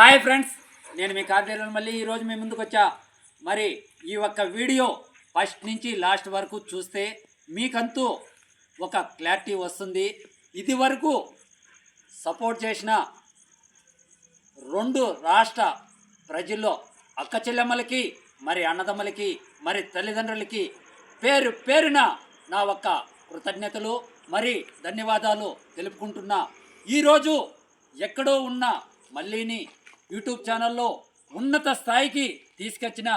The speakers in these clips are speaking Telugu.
హాయ్ ఫ్రెండ్స్ నేను మీ కార్తీలను మళ్ళీ ఈరోజు మీ ముందుకు వచ్చా. మరి ఈ ఒక్క వీడియో ఫస్ట్ నుంచి లాస్ట్ వరకు చూస్తే మీకంతూ ఒక క్లారిటీ వస్తుంది. ఇది వరకు సపోర్ట్ చేసిన రెండు రాష్ట్ర ప్రజల్లో అక్క చెల్లెమ్మలకి మరి అన్నదమ్మలకి మరి తల్లిదండ్రులకి పేరు పేరున నా ఒక్క కృతజ్ఞతలు మరి ధన్యవాదాలు తెలుపుకుంటున్నా. ఈరోజు ఎక్కడో ఉన్న మళ్ళీని యూట్యూబ్ ఛానల్లో ఉన్నత స్థాయికి తీసుకొచ్చిన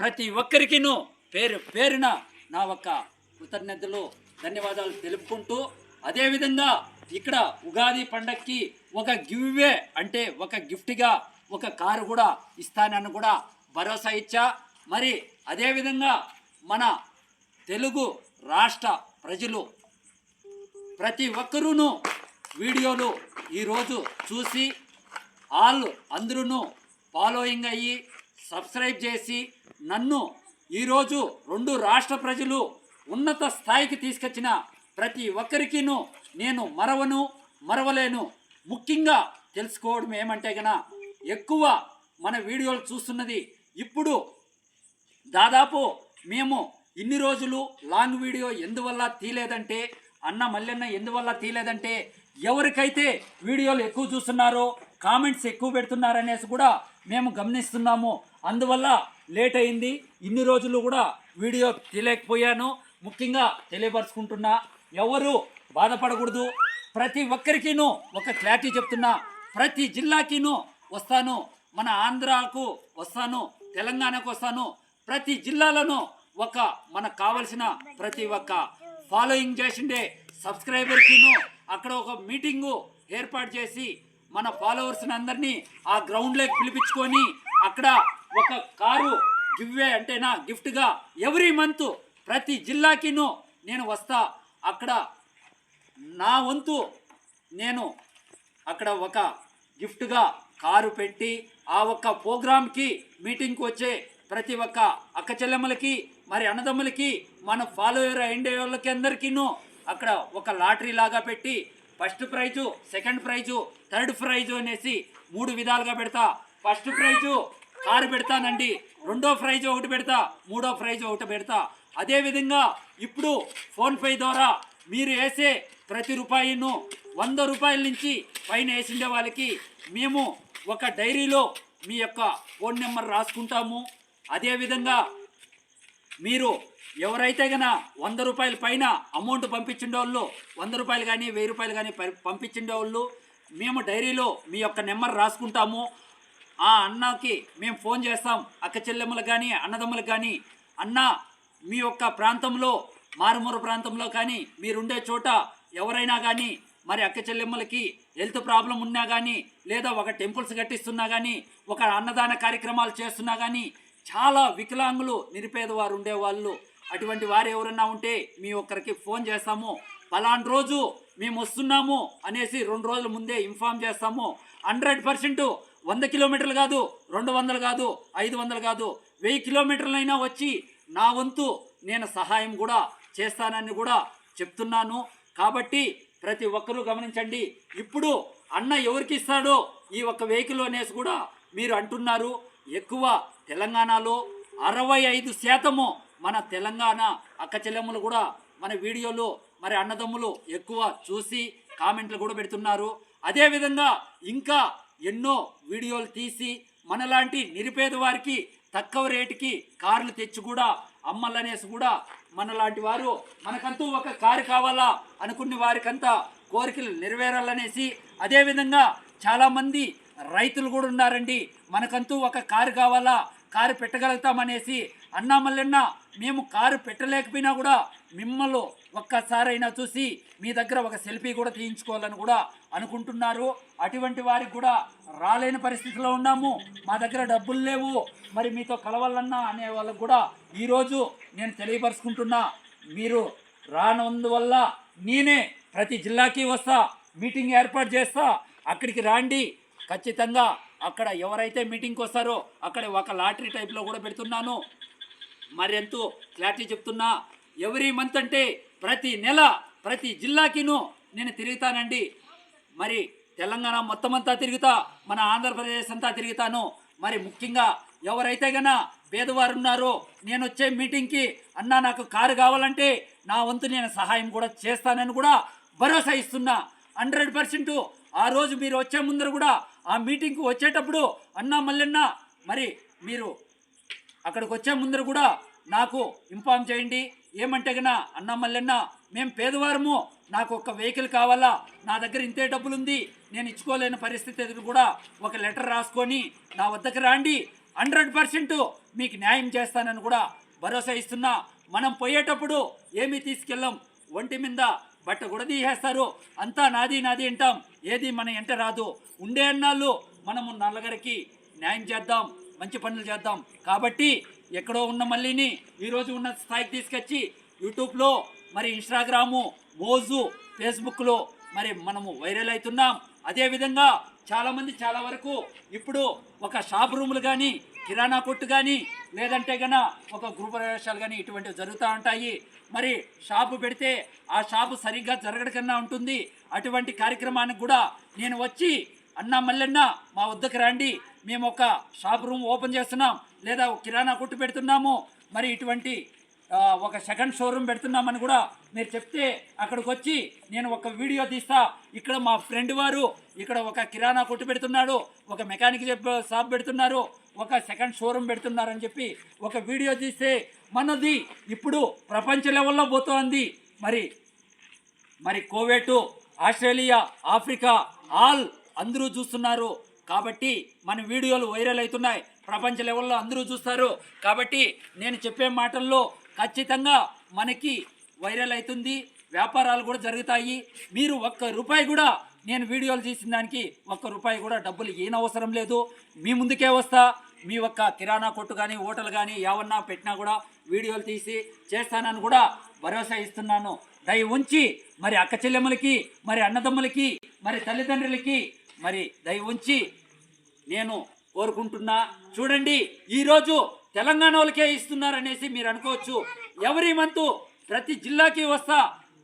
ప్రతి ఒక్కరికినూ పేరు పేరున నా ఒక్క కృతజ్ఞతలు ధన్యవాదాలు తెలుపుకుంటూ అదేవిధంగా ఇక్కడ ఉగాది పండక్కి ఒక గివ్వే అంటే ఒక గిఫ్ట్గా ఒక కారు కూడా ఇస్తానని కూడా భరోసా ఇచ్చా. మరి అదేవిధంగా మన తెలుగు రాష్ట్ర ప్రజలు ప్రతి ఒక్కరూను వీడియోలు ఈరోజు చూసి ఆల్ అందరూ ఫాలోయింగ్ అయ్యి సబ్స్క్రైబ్ చేసి నన్ను ఈరోజు రెండు రాష్ట్ర ప్రజలు ఉన్నత స్థాయికి తీసుకొచ్చిన ప్రతి ఒక్కరికిను నేను మరవను మరవలేను. ముఖ్యంగా తెలుసుకోవడం ఏమంటే గన ఎక్కువ మన వీడియోలు చూస్తున్నది ఇప్పుడు దాదాపు మేము ఇన్ని రోజులు లాంగ్ వీడియో ఎందువల్ల తీలేదంటే అన్న మల్లెన్న ఎందువల్ల తీలేదంటే ఎవరికైతే వీడియోలు ఎక్కువ చూస్తున్నారో కామెంట్స్ ఎక్కువ పెడుతున్నారనేసి కూడా మేము గమనిస్తున్నాము. అందువల్ల లేట్ అయింది. ఇన్ని రోజులు కూడా వీడియో తెలియకపోయాను ముఖ్యంగా తెలియపరుచుకుంటున్నా ఎవరు బాధపడకూడదు. ప్రతి ఒక్కరికిను ఒక క్లారిటీ చెప్తున్నా ప్రతి జిల్లాకిను వస్తాను. మన ఆంధ్రాకు వస్తాను తెలంగాణకు వస్తాను. ప్రతి జిల్లాలోనూ ఒక మనకు కావలసిన ప్రతి ఒక్క ఫాలోయింగ్ చేసిండే సబ్స్క్రైబర్కిను అక్కడ ఒక మీటింగు ఏర్పాటు చేసి మన ఫాలోవర్స్ని అందరినీ ఆ గ్రౌండ్లోకి పిలిపించుకొని అక్కడ ఒక కారు గివ్వే అంటేనా గిఫ్ట్గా ఎవ్రీ మంత్ ప్రతి జిల్లాకిను నేను వస్తా. అక్కడ నా వంతు నేను అక్కడ ఒక గిఫ్ట్గా కారు పెట్టి ఆ ఒక్క ప్రోగ్రామ్కి మీటింగ్కి వచ్చే ప్రతి ఒక్క అక్క చెల్లెమ్మలకి మరి అన్నదమ్ములకి మన ఫాలోయర్ అయిండే వాళ్ళకి అందరికీను అక్కడ ఒక లాటరీ లాగా పెట్టి first prize second prize third prize అనేసి మూడు విధాలుగా పెడతా. ఫస్ట్ ప్రైజు కారు పెడతానండి రెండో ప్రైజ్ ఒకటి పెడతా మూడో ప్రైజ్ ఒకటి పెడతా. అదేవిధంగా ఇప్పుడు ఫోన్పే ద్వారా మీరు వేసే ప్రతి రూపాయిను వంద రూపాయల నుంచి పైన వేసిండే వాళ్ళకి మేము ఒక డైరీలో మీ యొక్క ఫోన్ నెంబర్ రాసుకుంటాము. అదేవిధంగా మీరు ఎవరైతే గన వంద రూపాయల పైన అమౌంట్ పంపించిండే వాళ్ళు వంద రూపాయలు కానీ వెయ్యి రూపాయలు కానీ పంపించిండే వాళ్ళు మేము డైరీలో మీ యొక్క నెంబర్ రాసుకుంటాము. ఆ అన్నకి మేము ఫోన్ చేస్తాం. అక్క చెల్లెమ్మలకు కానీ అన్నదమ్ములకు కానీ అన్న మీ యొక్క ప్రాంతంలో మారుమూర ప్రాంతంలో కానీ మీరుండే చోట ఎవరైనా కానీ మరి అక్క చెల్లెమ్మలకి హెల్త్ ప్రాబ్లం ఉన్నా కానీ లేదా ఒక టెంపుల్స్ కట్టిస్తున్నా కానీ ఒక అన్నదాన కార్యక్రమాలు చేస్తున్నా కానీ చాలా వికలాంగులు నిరుపేదవారు ఉండేవాళ్ళు. అటువంటి వారు ఎవరన్నా ఉంటే మీ ఒక్కరికి ఫోన్ చేస్తాము. పలాంటి రోజు మేము వస్తున్నాము అనేసి రెండు రోజుల ముందే ఇన్ఫామ్ చేస్తాము. హండ్రెడ్ పర్సెంట్ వంద కిలోమీటర్లు కాదు రెండు వందలు కాదు ఐదు వందలు కాదు వెయ్యి కిలోమీటర్లైనా వచ్చి నా వంతు నేను సహాయం కూడా చేస్తానని కూడా చెప్తున్నాను. కాబట్టి ప్రతి ఒక్కరూ గమనించండి. ఇప్పుడు అన్న ఎవరికి ఇస్తాడో ఈ ఒక్క వెహికల్ అనేసి కూడా మీరు అంటున్నారు. ఎక్కువ తెలంగాణలో అరవై ఐదు శాతము మన తెలంగాణ అక్కచెల్లెమ్మలు కూడా మన వీడియోలు మరి అన్నదమ్ములు ఎక్కువ చూసి కామెంట్లు కూడా పెడుతున్నారు. అదేవిధంగా ఇంకా ఎన్నో వీడియోలు తీసి మనలాంటి నిరుపేద వారికి తక్కువ రేటుకి కార్లు తెచ్చి కూడా అమ్మలనేసి కూడా మనలాంటి వారు మనకంతూ ఒక కారు కావాలా అనుకునే వారికంతా కోరికలు నెరవేరాలనేసి అదేవిధంగా చాలామంది రైతులు కూడా ఉన్నారండి. మనకంతూ ఒక కారు కావాలా? కారు పెట్టగలుగుతామనేసి అన్నా మేము కారు పెట్టలేకపోయినా కూడా మిమ్మల్ని ఒక్కసారైనా చూసి మీ దగ్గర ఒక సెల్ఫీ కూడా తీయించుకోవాలని కూడా అనుకుంటున్నారు. అటువంటి వారికి కూడా రాలేని పరిస్థితిలో ఉన్నాము. మా దగ్గర డబ్బులు లేవు. మరి మీతో కలవాలన్నా అనే వాళ్ళకు కూడా ఈరోజు నేను తెలియపరుచుకుంటున్నా మీరు రానందువల్ల నేనే ప్రతి జిల్లాకి వస్తా మీటింగ్ ఏర్పాటు చేస్తా అక్కడికి రాండి. ఖచ్చితంగా అక్కడ ఎవరైతే మీటింగ్కి వస్తారో అక్కడ ఒక లాటరీ టైప్లో కూడా పెడుతున్నాను. మరి ఎంతో క్లారిటీ చెప్తున్నా ఎవరీ మంత్ అంటే ప్రతి నెల ప్రతి జిల్లాకిను నేను తిరుగుతానండి. మరి తెలంగాణ మొత్తం అంతా తిరుగుతా మన ఆంధ్రప్రదేశ్ అంతా తిరుగుతాను. మరి ముఖ్యంగా ఎవరైతే గన పేదవారు ఉన్నారో నేను వచ్చే మీటింగ్కి అన్నా నాకు కారు కావాలంటే నా వంతు నేను సహాయం కూడా చేస్తానని కూడా భరోసా ఇస్తున్నా. హండ్రెడ్ పర్సెంట్ ఆ రోజు మీరు వచ్చే ముందర కూడా ఆ మీటింగ్కు వచ్చేటప్పుడు అన్నా మల్లెన్న మరి మీరు అక్కడికి వచ్చే ముందర కూడా నాకు ఇన్ఫామ్ చేయండి. ఏమంటే గన అన్న మల్లెన్న మేము పేదవారము. నాకు ఒక వెహికల్ కావాలా? నా దగ్గర ఇంతే డబ్బులు ఉంది నేను ఇచ్చుకోలేని పరిస్థితి ఎదురు కూడా ఒక లెటర్ రాసుకొని నా వద్దకు రాండి. హండ్రెడ్ పర్సెంట్ మీకు న్యాయం చేస్తానని కూడా భరోసా ఇస్తున్నా. మనం పోయేటప్పుడు ఏమీ తీసుకెళ్ళాం. ఒంటి మీద బట్ట కూడా తీసేస్తారు. అంతా నాది నాది అంటాం. ఏది మన ఎంట రాదు. ఉండే అన్నాళ్ళు మనము నల్లగరికి న్యాయం చేద్దాం మంచి పనులు చేద్దాం. కాబట్టి ఎక్కడో ఉన్న మళ్ళీని ఈరోజు ఉన్న స్థాయికి తీసుకొచ్చి యూట్యూబ్లో మరి ఇన్స్టాగ్రాము మోజు ఫేస్బుక్లో మరి మనము వైరల్ అవుతున్నాం. అదేవిధంగా చాలామంది చాలా వరకు ఇప్పుడు ఒక షాప్ రూములు కానీ కిరాణా కొట్టు కానీ లేదంటే గన ఒక గృహప్రవేశాలు కానీ ఇటువంటివి జరుగుతూ ఉంటాయి. మరి షాపు పెడితే ఆ షాపు సరిగ్గా జరగడకన్నా ఉంటుంది. అటువంటి కార్యక్రమానికి కూడా నేను వచ్చి అన్నా మల్లెన్న మా వద్దకు రండి. మేము ఒక షాప్ రూమ్ ఓపెన్ చేస్తున్నాం. లేదా కిరాణా కొట్టు పెడుతున్నాము. మరి ఇటువంటి ఒక సెకండ్ షోరూమ్ పెడుతున్నామని కూడా మీరు చెప్తే అక్కడికి వచ్చి నేను ఒక వీడియో తీస్తా. ఇక్కడ మా ఫ్రెండ్ వారు ఇక్కడ ఒక కిరాణా కొట్టు పెడుతున్నాడు ఒక మెకానిక్ షాప్ పెడుతున్నారు ఒక సెకండ్ షోరూమ్ పెడుతున్నారని చెప్పి ఒక వీడియో తీస్తే మనది ఇప్పుడు ప్రపంచ లెవెల్లో పోతోంది. మరి మరి కోవేటు ఆస్ట్రేలియా ఆఫ్రికా ఆల్ అందరూ చూస్తున్నారు. కాబట్టి మన వీడియోలు వైరల్ అవుతున్నాయి. ప్రపంచ లెవెల్లో అందరూ చూస్తారు. కాబట్టి నేను చెప్పే మాటల్లో ఖచ్చితంగా మనకి వైరల్ అవుతుంది. వ్యాపారాలు కూడా జరుగుతాయి. మీరు ఒక్క రూపాయి కూడా నేను వీడియోలు తీసిన దానికి ఒక్క రూపాయి కూడా డబ్బులు ఏనవసరం లేదు. మీ ముందుకే వస్తా. మీ ఒక్క కిరాణా కొట్టు కానీ హోటల్ కానీ ఏమన్నా పెట్టినా కూడా వీడియోలు తీసి చేస్తానని కూడా భరోసా ఇస్తున్నాను. దయ ఉంచి మరి అక్క చెల్లెమ్మలకి మరి అన్నదమ్ములకి మరి తల్లిదండ్రులకి మరి దయ ఉంచి నేను కోరుకుంటున్నా. చూడండి ఈరోజు తెలంగాణ వాళ్ళకే ఇస్తున్నారనేసి మీరు అనుకోవచ్చు. ఎవరి మంతు ప్రతి జిల్లాకి వస్తా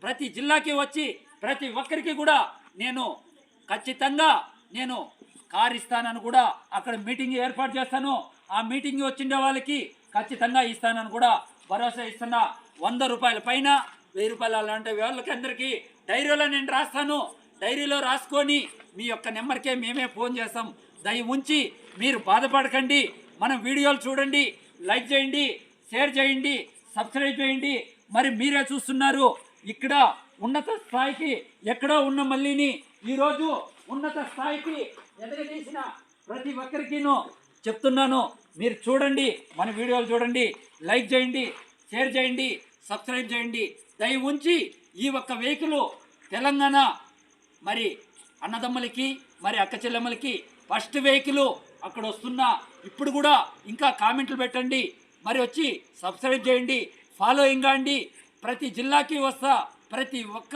ప్రతి జిల్లాకి వచ్చి ప్రతి ఒక్కరికి కూడా నేను ఖచ్చితంగా నేను కార్ ఇస్తానని కూడా అక్కడ మీటింగ్ ఏర్పాటు చేస్తాను. ఆ మీటింగ్ వచ్చిండే వాళ్ళకి ఖచ్చితంగా ఇస్తానని కూడా భరోసా ఇస్తున్నా. వంద రూపాయల పైన వెయ్యి రూపాయలు అలాంటి వాళ్ళకి అందరికీ డైరీలో నేను రాస్తాను. డైరీలో రాసుకొని మీ యొక్క నెంబర్కే మేమే ఫోన్ చేస్తాం. దయ ఉంచి మీరు బాధపడకండి. మన వీడియోలు చూడండి లైక్ చేయండి షేర్ చేయండి సబ్స్క్రైబ్ చేయండి. మరి మీరే చూస్తున్నారు ఇక్కడ ఉన్నత స్థాయికి ఎక్కడో ఉన్న మళ్ళీని ఈరోజు ఉన్నత స్థాయికి ఎదగదీసిన ప్రతి ఒక్కరికిను చెప్తున్నాను. మీరు చూడండి మన వీడియోలు చూడండి లైక్ చేయండి షేర్ చేయండి సబ్స్క్రైబ్ చేయండి. దయ ఉంచి ఈ ఒక్క వెహికల్ తెలంగాణ మరి అన్నదమ్ములకి మరి అక్క చెల్లెమ్మలకి ఫస్ట్ వెహికల్ అక్కడ వస్తున్నా ఇప్పుడు కూడా ఇంకా కామెంట్లు పెట్టండి. మరి వచ్చి సబ్స్క్రైబ్ చేయండి. ఫాలోయింగ్ కాండి ప్రతి జిల్లాకి వస్తా ప్రతి ఒక్క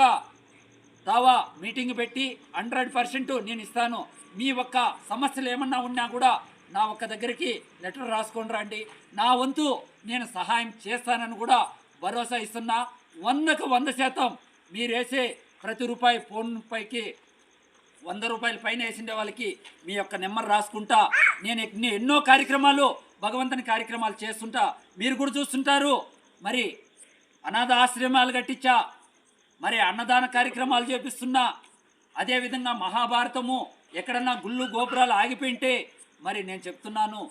దావా మీటింగ్ పెట్టి హండ్రెడ్ పర్సెంట్ నేను ఇస్తాను. మీ ఒక్క సమస్యలు ఏమన్నా ఉన్నా కూడా నా ఒక్క దగ్గరికి లెటర్ రాసుకొని రండి. నా వంతు నేను సహాయం చేస్తానని కూడా భరోసా ఇస్తున్నా. వందకు వంద శాతం మీరు వేసే ప్రతి రూపాయి ఫోన్ పైకి వంద రూపాయల పైన వేసిండే వాళ్ళకి మీ యొక్క నెంబర్ రాసుకుంటా. నేను ఎన్నో కార్యక్రమాలు భగవంతుని కార్యక్రమాలు చేస్తుంటా. మీరు కూడా చూస్తుంటారు. మరి అనాథ ఆశ్రమాలు కట్టించా. మరి అన్నదాన కార్యక్రమాలు చేపిస్తున్నా. అదేవిధంగా మహాభారతము ఎక్కడన్నా గుళ్ళు గోపురాలు ఆగిపోయింటే మరి నేను చెప్తున్నాను.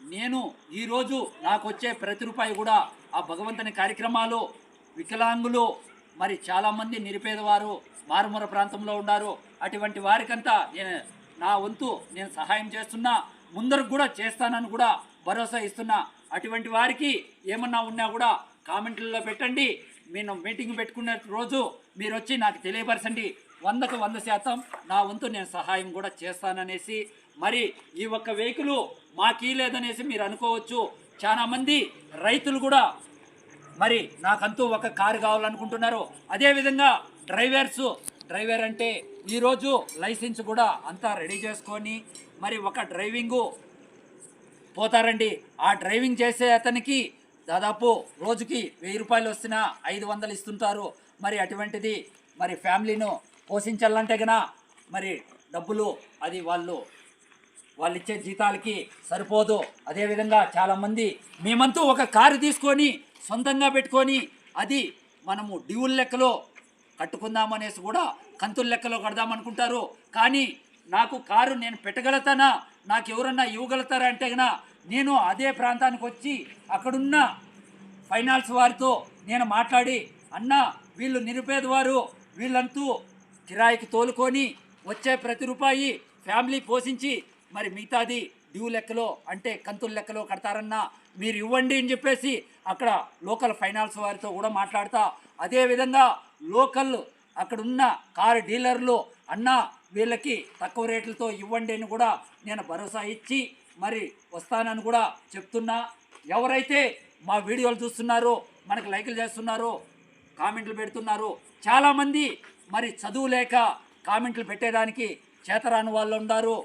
నేను ఈరోజు నాకు వచ్చే ప్రతి రూపాయి కూడా ఆ భగవంతుని కార్యక్రమాలు వికలాంగులు మరి చాలామంది నిరుపేదవారు మారుమూర ప్రాంతంలో ఉన్నారు అటువంటి వారికంతా నేను నా వంతు నేను సహాయం చేస్తున్నా. ముందరకు కూడా చేస్తానని కూడా భరోసా ఇస్తున్నా. అటువంటి వారికి ఏమన్నా ఉన్నా కూడా కామెంట్లలో పెట్టండి. నేను మీటింగ్ పెట్టుకునే రోజు మీరు వచ్చి నాకు తెలియపరచండి. వందకు వంద శాతం నా వంతు నేను సహాయం కూడా చేస్తాననేసి. మరి ఈ ఒక్క వెహికల్ మాకీ లేదనేసి మీరు అనుకోవచ్చు. చాలామంది రైతులు కూడా మరి నాకంతూ ఒక కారు కావాలనుకుంటున్నారు. అదేవిధంగా డ్రైవర్స్ డ్రైవర్ అంటే ఈరోజు లైసెన్స్ కూడా అంతా రెడీ చేసుకొని మరి ఒక డ్రైవింగు పోతారండి. ఆ డ్రైవింగ్ చేసే అతనికి దాదాపు రోజుకి వెయ్యి రూపాయలు వస్తున్నా ఐదు వందలు ఇస్తుంటారు. మరి అటువంటిది మరి ఫ్యామిలీను పోషించాలంటే గన మరి డబ్బులు అది వాళ్ళు వాళ్ళు ఇచ్చే జీతాలకి సరిపోదు. అదేవిధంగా చాలామంది మేమంతా ఒక కారు తీసుకొని సొంతంగా పెట్టుకొని అది మనము డ్యూల్ లెక్కలో కట్టుకుందామనేసి కూడా కంతుల లెక్కలో కడదామనుకుంటారు. కానీ నాకు కారు నేను పెట్టగలుగుతానా? నాకు ఎవరన్నా ఇవ్వగలుగుతారా అంటే కన్నా నేను అదే ప్రాంతానికి వచ్చి అక్కడున్న ఫైనాన్స్ వారితో నేను మాట్లాడి అన్న వీళ్ళు నిరుపేదవారు వీళ్ళంతూ కిరాయికి తోలుకొని వచ్చే ప్రతి రూపాయి ఫ్యామిలీ పోషించి మరి మిగతాది డ్యూ లెక్కలో అంటే కంతుల లెక్కలో కడతారన్నా మీరు ఇవ్వండి అని చెప్పేసి అక్కడ లోకల్ ఫైనాన్స్ వారితో కూడా మాట్లాడతా. అదేవిధంగా లోకల్ అక్కడున్న కారు డీలర్లు అన్న వీళ్ళకి తక్కువ రేట్లతో ఇవ్వండి అని కూడా నేను భరోసా ఇచ్చి మరి వస్తానని కూడా చెప్తున్నా. ఎవరైతే మా వీడియోలు చూస్తున్నారో మనకు లైకులు చేస్తున్నారో కామెంట్లు పెడుతున్నారు చాలామంది మరి చదువు లేక కామెంట్లు పెట్టేదానికి చేతరాని వాళ్ళు ఉన్నారు.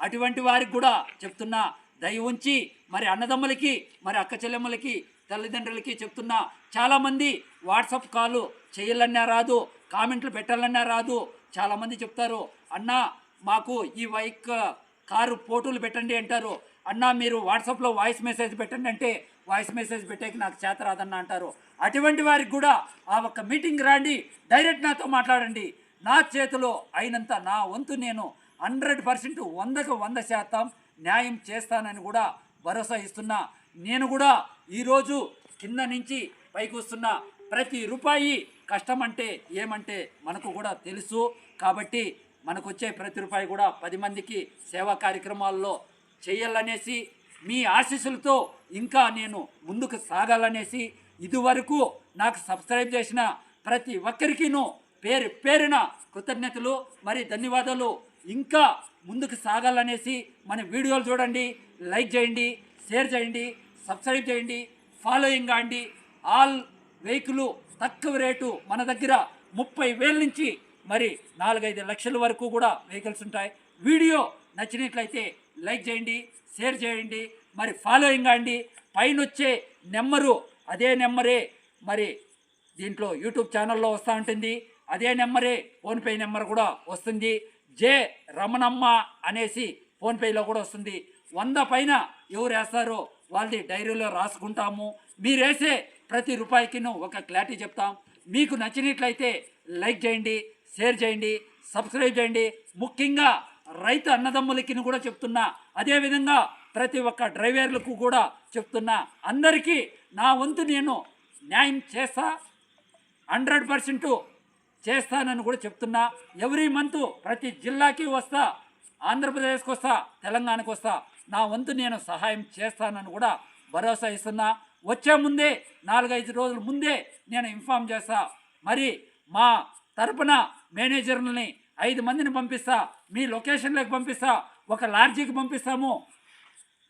అటువంటి వారికి కూడా చెప్తున్నా దయ ఉంచి మరి అన్నదమ్ములకి మరి అక్క చెల్లెమ్మలకి తల్లిదండ్రులకి చెప్తున్నా చాలామంది వాట్సాప్ కాల్ చేయాలన్నా రాదు కామెంట్లు పెట్టాలన్నా రాదు చాలామంది చెప్తారు అన్న మాకు ఈ బైక్ కారు ఫోటోలు పెట్టండి అంటారు. అన్న మీరు వాట్సాప్లో వాయిస్ మెసేజ్ పెట్టండి అంటే వాయిస్ మెసేజ్ పెట్టేకి నాకు చేత రాదన్న అంటారు. అటువంటి వారికి కూడా ఆ ఒక్క మీటింగ్ రాండి డైరెక్ట్ నాతో మాట్లాడండి. నా చేతిలో అయినంత నా వంతు నేను హండ్రెడ్ పర్సెంట్ వందకు వంద శాతం న్యాయం చేస్తానని కూడా భరోసా ఇస్తున్నా. నేను కూడా ఈరోజు కింద నుంచి పైకి వస్తున్న ప్రతి రూపాయి కష్టం అంటే ఏమంటే మనకు కూడా తెలుసు. కాబట్టి మనకు వచ్చే ప్రతి రూపాయి కూడా పది మందికి సేవా కార్యక్రమాల్లో చేయాలనేసి మీ ఆశీస్సులతో ఇంకా నేను ముందుకు సాగాలనేసి ఇదివరకు నాకు సబ్స్క్రైబ్ చేసిన ప్రతి ఒక్కరికిను పేరు పేరున కృతజ్ఞతలు. మరి ధన్యవాదాలు. ఇంకా ముందుకు సాగాలనేసి మన వీడియోలు చూడండి లైక్ చేయండి షేర్ చేయండి సబ్స్క్రైబ్ చేయండి ఫాలోయింగ్ కాండి ఆల్ వెహికల్ తక్కువ రేటు మన దగ్గర ముప్పై వేల నుంచి మరి నాలుగైదు లక్షల వరకు కూడా వెహికల్స్ ఉంటాయి. వీడియో నచ్చినట్లయితే లైక్ చేయండి షేర్ చేయండి మరి ఫాలోయింగ్ కాండి పైన వచ్చే నెంబరు అదే నెంబరే మరి దీంట్లో యూట్యూబ్ ఛానల్లో వస్తూ ఉంటుంది. అదే నెంబరే ఫోన్పే నెంబర్ కూడా వస్తుంది. జే రమణమ్మ అనేసి ఫోన్పేలో కూడా వస్తుంది. వంద పైన ఎవరు వేస్తారో వాళ్ళది డైరీలో రాసుకుంటాము. మీరు వేసే ప్రతి రూపాయికిను ఒక క్లారిటీ చెప్తాం. మీకు నచ్చినట్లయితే లైక్ చేయండి షేర్ చేయండి సబ్స్క్రైబ్ చేయండి. ముఖ్యంగా రైతు అన్నదమ్ములకి కూడా చెప్తున్నా. అదేవిధంగా ప్రతి ఒక్క డ్రైవర్లకు కూడా చెప్తున్నా. అందరికీ నా వంతు నేను న్యాయం చేస్తా. హండ్రెడ్ పర్సెంటు చేస్తానని కూడా చెప్తున్నా. ఎవ్రీ మంత్ ప్రతి జిల్లాకి వస్తా ఆంధ్రప్రదేశ్కి వస్తా తెలంగాణకు వస్తా. నా వంతు నేను సహాయం చేస్తానని కూడా భరోసా ఇస్తున్నా. వచ్చే ముందే నాలుగైదు రోజుల ముందే నేను ఇన్ఫామ్ చేస్తా. మరి మా తరపున మేనేజర్లని ఐదు మందిని పంపిస్తా. మీ లొకేషన్లోకి పంపిస్తా. ఒక లార్జీకి పంపిస్తాము.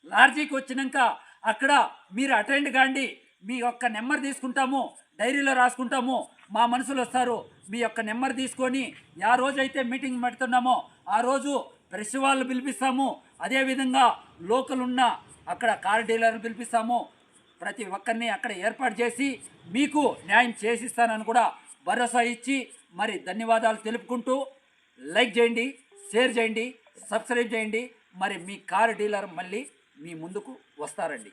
లార్జీకి వచ్చినాక అక్కడ మీరు అటెండ్ కాండి. మీ యొక్క నెంబర్ తీసుకుంటాము. డైరీలో రాసుకుంటాము. మా మనుషులు వస్తారు. మీ యొక్క నెంబర్ తీసుకొని ఆ రోజైతే మీటింగ్ పెడుతున్నామో ఆ రోజు ప్రెస్ వాళ్ళు పిలిపిస్తాము. అదేవిధంగా లోకల్ ఉన్న అక్కడ కార్ డీలర్లు పిలిపిస్తాము. ప్రతి ఒక్కరిని అక్కడ ఏర్పాటు చేసి మీకు న్యాయం చేసిస్తానని కూడా భరోసా ఇచ్చి మరి ధన్యవాదాలు తెలుపుకుంటూ లైక్ చేయండి షేర్ చేయండి సబ్స్క్రైబ్ చేయండి. మరి మీ కారు డీలర్ మళ్ళీ మీ ముందుకు వస్తారండి.